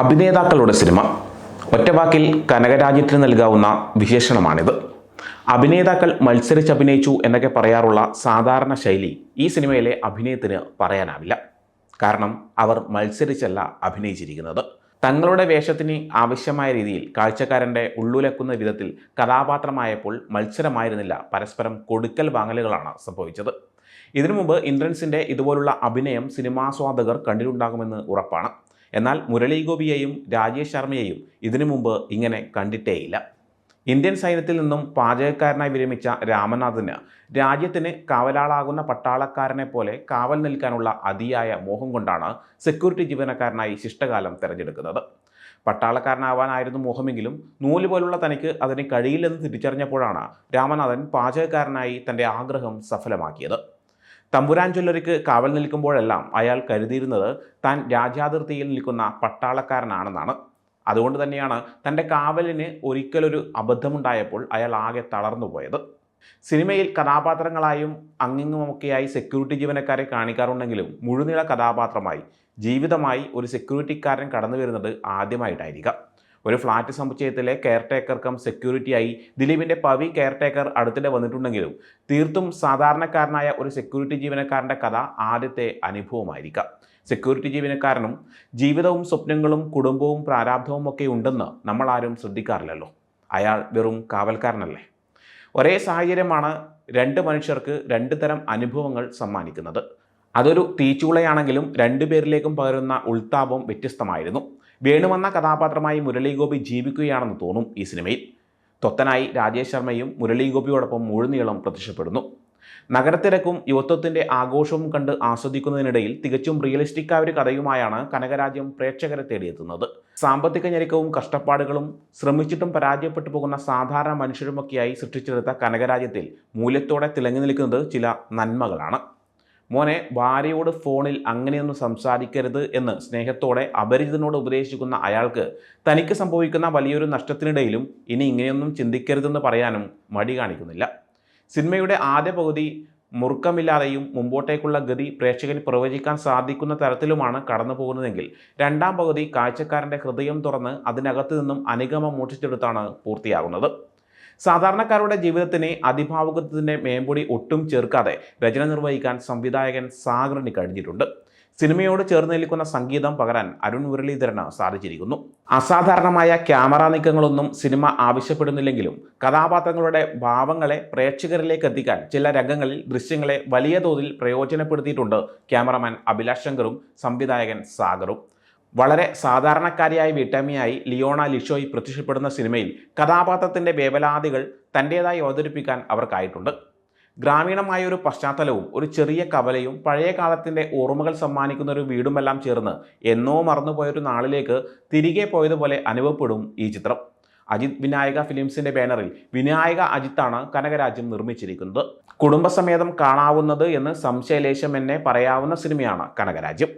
അഭിനേതാക്കളുടെ cinema. ഒറ്റവാക്കിൽ കനകരാജ്യത്തിന് നൽകാവുന്ന വിശേഷണമാണിത്. അഭിനേതാക്കൾ മത്സരിച്ചഭിനയിച്ചു എന്നൊക്കെ പറയാറുള്ള സാധാരണ ശൈലി ഈ സിനിമയിലെ അഭിനയത്തിന് പറയാനാവില്ല. കാരണം അവർ മത്സരിച്ചല്ല അഭിനയിച്ചിരിക്കുന്നത്. തങ്ങളുടെ വേഷത്തിന് ആവശ്യമായ രീതിയിൽ കാഴ്ചക്കാരന്റെ ഉള്ളുലക്കുന്ന വിധത്തിൽ കഥാപാത്രമായപ്പോൾ മത്സരമായിരുന്നില്ല. പരസ്പരം കൊടുക്കൽ വാങ്ങലുകളാണ് സംഭവിച്ചത്. ഇതിനു മുമ്പ് ഇന്ദ്രൻസിന്റെ ഇതുപോലുള്ള അഭിനയം സിനിമാസ്വാദകർ കണ്ടിട്ടുണ്ടാകുമെന്ന് ഉറപ്പാണ്. എന്നാൽ മുരളി ഗോപിയെയും രാജേഷ് ശർമ്മയെയും ഇതിനു മുമ്പ് ഇങ്ങനെ കണ്ടിട്ടേയില്ല. ഇന്ത്യൻ സൈന്യത്തിൽ നിന്നും പാചകക്കാരനായി വിരമിച്ച രാമനാഥന് രാജ്യത്തിന് കാവലാളാകുന്ന പട്ടാളക്കാരനെ പോലെ കാവൽ നിൽക്കാനുള്ള അതിയായ മോഹം കൊണ്ടാണ് സെക്യൂരിറ്റി ജീവനക്കാരനായി ശിഷ്ടകാലം തിരഞ്ഞെടുക്കുന്നത്. പട്ടാളക്കാരനാവാനായിരുന്നു മോഹമെങ്കിലും നൂൽ പോലുള്ള തനിക്ക് അതിന് കഴിയില്ലെന്ന് തിരിച്ചറിഞ്ഞപ്പോഴാണ് രാമനാഥൻ പാചകക്കാരനായി തന്റെ ആഗ്രഹം സഫലമാക്കിയത്. തമ്പുരാൻ ജ്വല്ലറിക്ക് കാവൽ നിൽക്കുമ്പോഴെല്ലാം അയാൾ കരുതിയിരുന്നത് താൻ രാജ്യാതിർത്തിയിൽ നിൽക്കുന്ന പട്ടാളക്കാരനാണെന്നാണ്. അതുകൊണ്ട് തന്നെയാണ് തന്റെ കാവലിന് ഒരിക്കലൊരു അബദ്ധമുണ്ടായപ്പോൾ അയാൾ ആകെ തളർന്നു പോയത്. സിനിമയിൽ കഥാപാത്രങ്ങളായും അങ്ങിങ്ങുമൊക്കെയായി സെക്യൂരിറ്റി ജീവനക്കാരെ കാണിക്കാറുണ്ടെങ്കിലും മുഴുനീള കഥാപാത്രമായി ജീവിതമായി ഒരു സെക്യൂരിറ്റിക്കാരൻ കടന്നു വരുന്നത് ആദ്യമായിട്ടായിരിക്കാം. ഒരു ഫ്ളാറ്റ് സമുച്ചയത്തിലെ കെയർ ടേക്കർ കം സെക്യൂരിറ്റിയായി ദിലീപിന്റെ പവി കെയർ ടേക്കർ അടുത്തിടെ വന്നിട്ടുണ്ടെങ്കിലും തീർത്തും സാധാരണക്കാരനായ ഒരു സെക്യൂരിറ്റി ജീവനക്കാരന്റെ കഥ ആദ്യത്തെ അനുഭവമായിരിക്കാം. സെക്യൂരിറ്റി ജീവനക്കാരനും ജീവിതവും സ്വപ്നങ്ങളും കുടുംബവും പ്രാരാബ്ധവും ഒക്കെ ഉണ്ടെന്ന് നമ്മൾ ആരും ശ്രദ്ധിക്കാറില്ലല്ലോ. അയാൾ വെറും കാവൽക്കാരനല്ലേ? ഒരേ സാഹചര്യമാണ് രണ്ട് മനുഷ്യർക്ക് രണ്ട് തരം അനുഭവങ്ങൾ സമ്മാനിക്കുന്നത്. അതൊരു തീച്ചൂളയാണെങ്കിലും രണ്ടുപേരിലേക്കും പകരുന്ന ഉൾത്താപം വ്യത്യസ്തമായിരുന്നു. വേണുവെന്ന കഥാപാത്രമായി മുരളീഗോപി ജീവിക്കുകയാണെന്ന് തോന്നും ഈ സിനിമയിൽ. തൊത്തനായി രാജേഷ് ശർമ്മയും മുരളീഗോപിയോടൊപ്പം മുഴുനീളം പ്രത്യക്ഷപ്പെടുന്നു. നഗരത്തിരക്കും യുവത്വത്തിന്റെ ആഘോഷവും കണ്ട് ആസ്വദിക്കുന്നതിനിടയിൽ തികച്ചും റിയലിസ്റ്റിക്കായ ഒരു കഥയുമായാണ് കനകരാജ്യം പ്രേക്ഷകരെ തേടിയെത്തുന്നത്. സാമ്പത്തിക ഞെരുക്കവും കഷ്ടപ്പാടുകളും ശ്രമിച്ചിട്ടും പരാജയപ്പെട്ടു പോകുന്ന സാധാരണ മനുഷ്യരുമൊക്കെയായി സൃഷ്ടിച്ചെടുത്ത കനകരാജ്യത്തിൽ മൂല്യത്തോടെ തിളങ്ങി നിൽക്കുന്നത് ചില നന്മകളാണ്. മോനെ ഭാര്യയോട് ഫോണിൽ അങ്ങനെയൊന്നും സംസാരിക്കരുത് എന്ന് സ്നേഹത്തോടെ അപരിചിതനോട് ഉപദേശിക്കുന്ന അയാൾക്ക് തനിക്ക് സംഭവിക്കുന്ന വലിയൊരു നഷ്ടത്തിനിടയിലും ഇനി ഇങ്ങനെയൊന്നും ചിന്തിക്കരുതെന്ന് പറയാനും മടി കാണിക്കുന്നില്ല. സിനിമയുടെ ആദ്യ പകുതി മുറുക്കമില്ലാതെയും മുമ്പോട്ടേക്കുള്ള ഗതി പ്രേക്ഷകന് പ്രവചിക്കാൻ സാധിക്കുന്ന തരത്തിലുമാണ് കടന്നു പോകുന്നതെങ്കിൽ രണ്ടാം പകുതി കാഴ്ചക്കാരന്റെ ഹൃദയം തുറന്ന് അതിനകത്തു നിന്നും അനുഗമം മോഷിച്ചെടുത്താണ് പൂർത്തിയാകുന്നത്. സാധാരണക്കാരുടെ ജീവിതത്തിനെ അതിഭാവുകത്വത്തിന്റെ മേമ്പൊടി ഒട്ടും ചേർക്കാതെ രചന നിർവഹിക്കാൻ സംവിധായകൻ സാഗറിന് കഴിഞ്ഞിട്ടുണ്ട്. സിനിമയോട് ചേർന്ന് നിൽക്കുന്ന സംഗീതം പകരാൻ അരുൺ മുരളീധരന് സാധിച്ചിരിക്കുന്നു. അസാധാരണമായ ക്യാമറ നീക്കങ്ങളൊന്നും സിനിമ ആവശ്യപ്പെടുന്നില്ലെങ്കിലും കഥാപാത്രങ്ങളുടെ ഭാവങ്ങളെ പ്രേക്ഷകരിലേക്ക് എത്തിക്കാൻ ചില രംഗങ്ങളിൽ ദൃശ്യങ്ങളെ വലിയ തോതിൽ പ്രയോജനപ്പെടുത്തിയിട്ടുണ്ട് ക്യാമറമാൻ അഭിലാഷ് ശങ്കറും സംവിധായകൻ സാഗറും. വളരെ സാധാരണക്കാരിയായ വീട്ടമ്മയായി ലിയോണ ലിഷോയി പ്രത്യക്ഷപ്പെടുന്ന സിനിമയിൽ കഥാപാത്രത്തിന്റെ വേവലാതികൾ തന്റേതായി അവതരിപ്പിക്കാൻ അവർക്കായിട്ടുണ്ട്. ഗ്രാമീണമായ ഒരു പശ്ചാത്തലവും ഒരു ചെറിയ കവലയും പഴയ കാലത്തിന്റെ ഓർമ്മകൾ സമ്മാനിക്കുന്ന ഒരു വീടുമെല്ലാം ചേർന്ന് എന്നോ മറന്നുപോയൊരു നാളിലേക്ക് തിരികെ പോയതുപോലെ അനുഭവപ്പെടും ഈ ചിത്രം. അജിത് വിനായക ഫിലിംസിന്റെ ബാനറിൽ വിനായക അജിത്താണ് കനകരാജ്യം നിർമ്മിച്ചിരിക്കുന്നത്. കുടുംബസമേതം കാണാവുന്നത് എന്ന് സംശയലേശം എന്നെ പറയാവുന്ന സിനിമയാണ് കനകരാജ്യം.